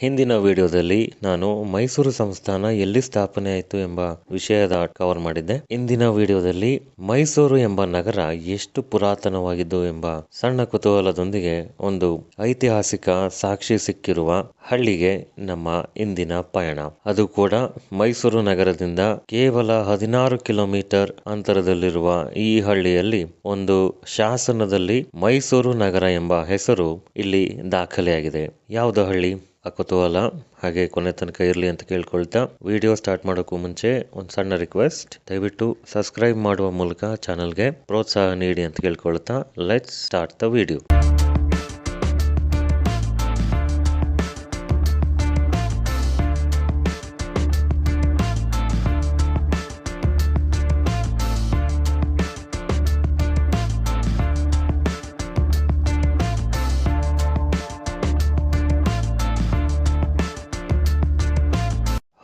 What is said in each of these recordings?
ಹಿಂದಿನ ವಿಡಿಯೋದಲ್ಲಿ ನಾನು ಮೈಸೂರು ಸಂಸ್ಥಾನ ಎಲ್ಲಿ ಸ್ಥಾಪನೆ ಆಯಿತು ಎಂಬ ವಿಷಯದ ಕವರ್ ಮಾಡಿದ್ದೆ. ಇಂದಿನ ವಿಡಿಯೋದಲ್ಲಿ ಮೈಸೂರು ಎಂಬ ನಗರ ಎಷ್ಟು ಪುರಾತನವಾಗಿದ್ದು ಎಂಬ ಸಣ್ಣ ಕುತೂಹಲದೊಂದಿಗೆ ಒಂದು ಐತಿಹಾಸಿಕ ಸಾಕ್ಷಿ ಸಿಕ್ಕಿರುವ ಹಳ್ಳಿಗೆ ನಮ್ಮ ಇಂದಿನ ಪಯಣ. ಅದು ಕೂಡ ಮೈಸೂರು ನಗರದಿಂದ ಕೇವಲ ಹದಿನಾರು ಕಿಲೋಮೀಟರ್ ಅಂತರದಲ್ಲಿರುವ ಈ ಹಳ್ಳಿಯಲ್ಲಿ ಒಂದು ಶಾಸನದಲ್ಲಿ ಮೈಸೂರು ನಗರ ಎಂಬ ಹೆಸರು ಇಲ್ಲಿ ದಾಖಲೆಯಾಗಿದೆ. ಯಾವುದು ಹಳ್ಳಿ? ಕುತೂಹಲ ಹಾಗೆ ಕೊನೆ ತನಕ ಇರಲಿ ಅಂತ ಕೇಳ್ಕೊಳ್ತಾ ವಿಡಿಯೋ ಸ್ಟಾರ್ಟ್ ಮಾಡೋಕ್ಕೂ ಮುಂಚೆ ಒಂದು ಸಣ್ಣ ರಿಕ್ವೆಸ್ಟ್ ದಯವಿಟ್ಟು ಸಬ್ಸ್ಕ್ರೈಬ್ ಮಾಡುವ ಮೂಲಕ ಚಾನಲ್ಗೆ ಪ್ರೋತ್ಸಾಹ ನೀಡಿ ಅಂತ ಕೇಳ್ಕೊಳ್ತಾ let's start the video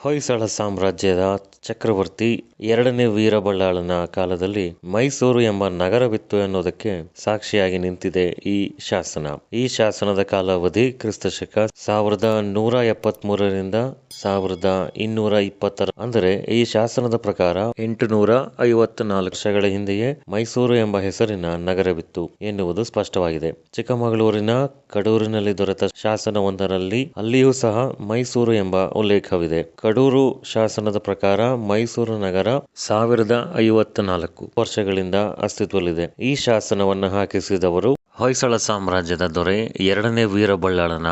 Hoysala ಸಾಮ್ರಾಜ್ಯದ ಚಕ್ರವರ್ತಿ ಎರಡನೇ ವೀರಬಳ್ಳಾಳನ ಕಾಲದಲ್ಲಿ ಮೈಸೂರು ಎಂಬ ನಗರವಿತ್ತು ಎನ್ನುವುದಕ್ಕೆ ಸಾಕ್ಷಿಯಾಗಿ ನಿಂತಿದೆ ಈ ಶಾಸನ. ಈ ಶಾಸನದ ಕಾಲಾವಧಿ ಕ್ರಿಸ್ತಶಕ ಸಾವಿರದ ನೂರ ಎಪ್ಪತ್ತ್ ಮೂರರಿಂದ ಸಾವಿರದ ಇನ್ನೂರ ಇಪ್ಪತ್ತರ ಅಂದರೆ ಈ ಶಾಸನದ ಪ್ರಕಾರ ಎಂಟುನೂರ ಐವತ್ತ ನಾಲ್ಕು ಹಿಂದೆಯೇ ಮೈಸೂರು ಎಂಬ ಹೆಸರಿನ ನಗರವಿತ್ತು ಎನ್ನುವುದು ಸ್ಪಷ್ಟವಾಗಿದೆ. ಚಿಕ್ಕಮಗಳೂರಿನ ಕಡೂರಿನಲ್ಲಿ ದೊರೆತ ಶಾಸನವೊಂದರಲ್ಲಿ ಅಲ್ಲಿಯೂ ಸಹ ಮೈಸೂರು ಎಂಬ ಉಲ್ಲೇಖವಿದೆ. ಕಡೂರು ಶಾಸನದ ಪ್ರಕಾರ ಮೈಸೂರು ನಗರ ಸಾವಿರದ ಐವತ್ತ ನಾಲ್ಕು ವರ್ಷಗಳಿಂದ ಅಸ್ತಿತ್ವದಲ್ಲಿದೆ. ಈ ಶಾಸನವನ್ನು ಹಾಕಿಸಿದವರು ಹೊಯ್ಸಳ ಸಾಮ್ರಾಜ್ಯದ ದೊರೆ, ಎರಡನೇ ವೀರಬಳ್ಳಾಳನ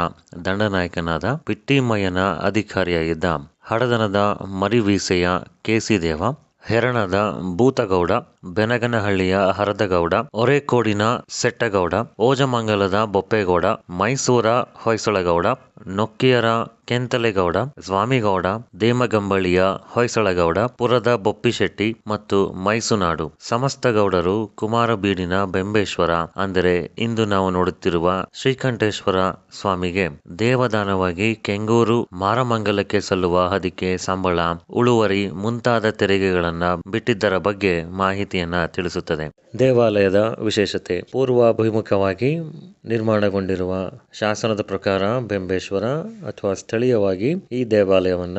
ದಂಡನಾಯಕನಾದ ಪಿಟ್ಟಿಮಯ್ಯನ ಅಧಿಕಾರಿಯಾಗಿದ್ದ ಹಡದನದ ಮರಿವೀಸೆಯ ಕೇಸಿದೇವ, ಹೆರಣದ ಭೂತಗೌಡ, ಬೆನಗನಹಳ್ಳಿಯ ಹರದಗೌಡ, ಒರೇಕೋಡಿನ ಸೆಟ್ಟಗೌಡ, ಓಜಮಂಗಲದ ಬೊಪ್ಪೇಗೌಡ, ಮೈಸೂರ ಹೊಯ್ಸಳಗೌಡ, ನೊಕ್ಕಿಯರ ಕೆಂತಲೆಗೌಡ, ಸ್ವಾಮಿಗೌಡ, ದೇಮಗಂಬಳಿಯ, ಹೊಯ್ಸಳಗೌಡ, ಪುರದ ಬೊಪ್ಪಿಶೆಟ್ಟಿ ಮತ್ತು ಮೈಸುನಾಡು. ಸಮಸ್ತ ಗೌಡರು ಕುಮಾರಬೀಡಿನ ಬೆಂಬೇಶ್ವರ. ಅಂದರೆ ಇಂದು ನಾವು ನೋಡುತ್ತಿರುವ ಶ್ರೀಕಂಠೇಶ್ವರ ಸ್ವಾಮಿಗೆ ದೇವದಾನವಾಗಿ ಕೆಂಗೂರು ಮಾರಮಂಗಲಕ್ಕೆ ಸಲ್ಲುವ ಹದಿಕೆ ಸಂಬಳ, ಉಳುವರಿ ಮುಂತಾದ ತೆರಿಗೆಗಳನ್ನ ಬಿಟ್ಟಿದ್ದರ ಬಗ್ಗೆ ಮಾಹಿತಿಯನ್ನ ತಿಳಿಸುತ್ತದೆ. ದೇವಾಲಯದ ವಿಶೇಷತೆ, ಪೂರ್ವಾಭಿಮುಖವಾಗಿ ನಿರ್ಮಾಣಗೊಂಡಿರುವ ಶಾಸನದ ಪ್ರಕಾರ ಬೆಂಬೇಶ್ವರ ಅಥವಾ ಸ್ಥಳೀಯವಾಗಿ ಈ ದೇವಾಲಯವನ್ನ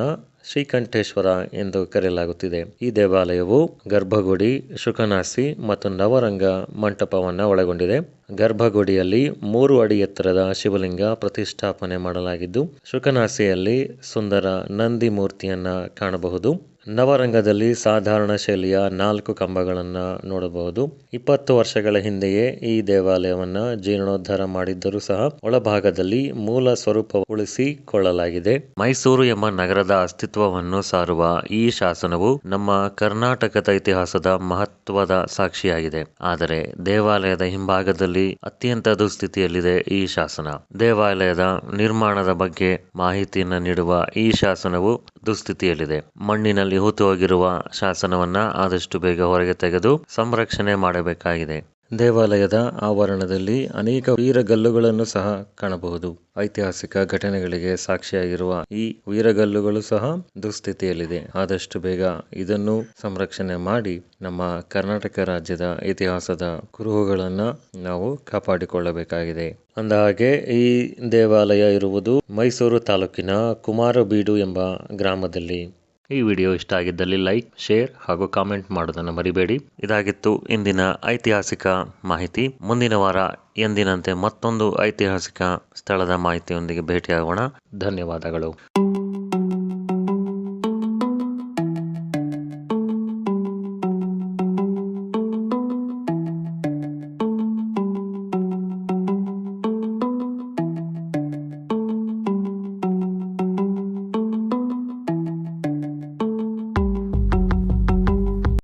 ಶ್ರೀಕಂಠೇಶ್ವರ ಎಂದು ಕರೆಯಲಾಗುತ್ತಿದೆ. ಈ ದೇವಾಲಯವು ಗರ್ಭಗುಡಿ, ಶುಕನಾಸಿ ಮತ್ತು ನವರಂಗ ಮಂಟಪವನ್ನ ಒಳಗೊಂಡಿದೆ. ಗರ್ಭಗುಡಿಯಲ್ಲಿ ಮೂರು ಅಡಿ ಎತ್ತರದ ಶಿವಲಿಂಗ ಪ್ರತಿಷ್ಠಾಪನೆ ಮಾಡಲಾಗಿದ್ದು, ಶುಕನಾಸಿಯಲ್ಲಿ ಸುಂದರ ನಂದಿ ಮೂರ್ತಿಯನ್ನ ಕಾಣಬಹುದು. ನವರಂಗದಲ್ಲಿ ಸಾಧಾರಣ ಶೈಲಿಯ ನಾಲ್ಕು ಕಂಬಗಳನ್ನು ನೋಡಬಹುದು. ಇಪ್ಪತ್ತು ವರ್ಷಗಳ ಹಿಂದೆಯೇ ಈ ದೇವಾಲಯವನ್ನು ಜೀರ್ಣೋದ್ಧಾರ ಮಾಡಿದ್ದರೂ ಸಹ ಒಳಭಾಗದಲ್ಲಿ ಮೂಲ ಸ್ವರೂಪ ಉಳಿಸಿಕೊಳ್ಳಲಾಗಿದೆ. ಮೈಸೂರು ಎಂಬ ನಗರದ ಅಸ್ತಿತ್ವವನ್ನು ಸಾರುವ ಈ ಶಾಸನವು ನಮ್ಮ ಕರ್ನಾಟಕದ ಇತಿಹಾಸದ ಮಹತ್ವದ ಸಾಕ್ಷಿಯಾಗಿದೆ. ಆದರೆ ದೇವಾಲಯದ ಹಿಂಭಾಗದಲ್ಲಿ ಅತ್ಯಂತ ದುಸ್ಥಿತಿಯಲ್ಲಿದೆ ಈ ಶಾಸನ. ದೇವಾಲಯದ ನಿರ್ಮಾಣದ ಬಗ್ಗೆ ಮಾಹಿತಿಯನ್ನು ನೀಡುವ ಈ ಶಾಸನವು ದುಸ್ಥಿತಿಯಲ್ಲಿದೆ. ಮಣ್ಣಿನಲ್ಲಿ ಹೂತು ಹೋಗಿರುವ ಶಾಸನವನ್ನ ಆದಷ್ಟು ಬೇಗ ಹೊರಗೆ ತೆಗೆದು ಸಂರಕ್ಷಣೆ ಮಾಡಬೇಕಾಗಿದೆ. ದೇವಾಲಯದ ಆವರಣದಲ್ಲಿ ಅನೇಕ ವೀರಗಲ್ಲುಗಳನ್ನು ಸಹ ಕಾಣಬಹುದು. ಐತಿಹಾಸಿಕ ಘಟನೆಗಳಿಗೆ ಸಾಕ್ಷಿಯಾಗಿರುವ ಈ ವೀರಗಲ್ಲುಗಳು ಸಹ ದುಸ್ಥಿತಿಯಲ್ಲಿದೆ. ಆದಷ್ಟು ಬೇಗ ಇದನ್ನು ಸಂರಕ್ಷಣೆ ಮಾಡಿ ನಮ್ಮ ಕರ್ನಾಟಕ ರಾಜ್ಯದ ಇತಿಹಾಸದ ಕುರುಹುಗಳನ್ನು ನಾವು ಕಾಪಾಡಿಕೊಳ್ಳಬೇಕಾಗಿದೆ. ಅಂದಹಾಗೆ, ಈ ದೇವಾಲಯ ಇರುವುದು ಮೈಸೂರು ತಾಲೂಕಿನ ಕುಮಾರಬೀಡು ಎಂಬ ಗ್ರಾಮದಲ್ಲಿ. ಈ ವಿಡಿಯೋ ಇಷ್ಟ ಆಗಿದ್ದಲ್ಲಿ ಲೈಕ್, ಶೇರ್ ಹಾಗೂ ಕಾಮೆಂಟ್ ಮಾಡೋದನ್ನು ಮರಿಬೇಡಿ. ಇದಾಗಿತ್ತು ಇಂದಿನ ಐತಿಹಾಸಿಕ ಮಾಹಿತಿ. ಮುಂದಿನ ವಾರ ಎಂದಿನಂತೆ ಮತ್ತೊಂದು ಐತಿಹಾಸಿಕ ಸ್ಥಳದ ಮಾಹಿತಿಯೊಂದಿಗೆ ಭೇಟಿಯಾಗೋಣ. ಧನ್ಯವಾದಗಳು.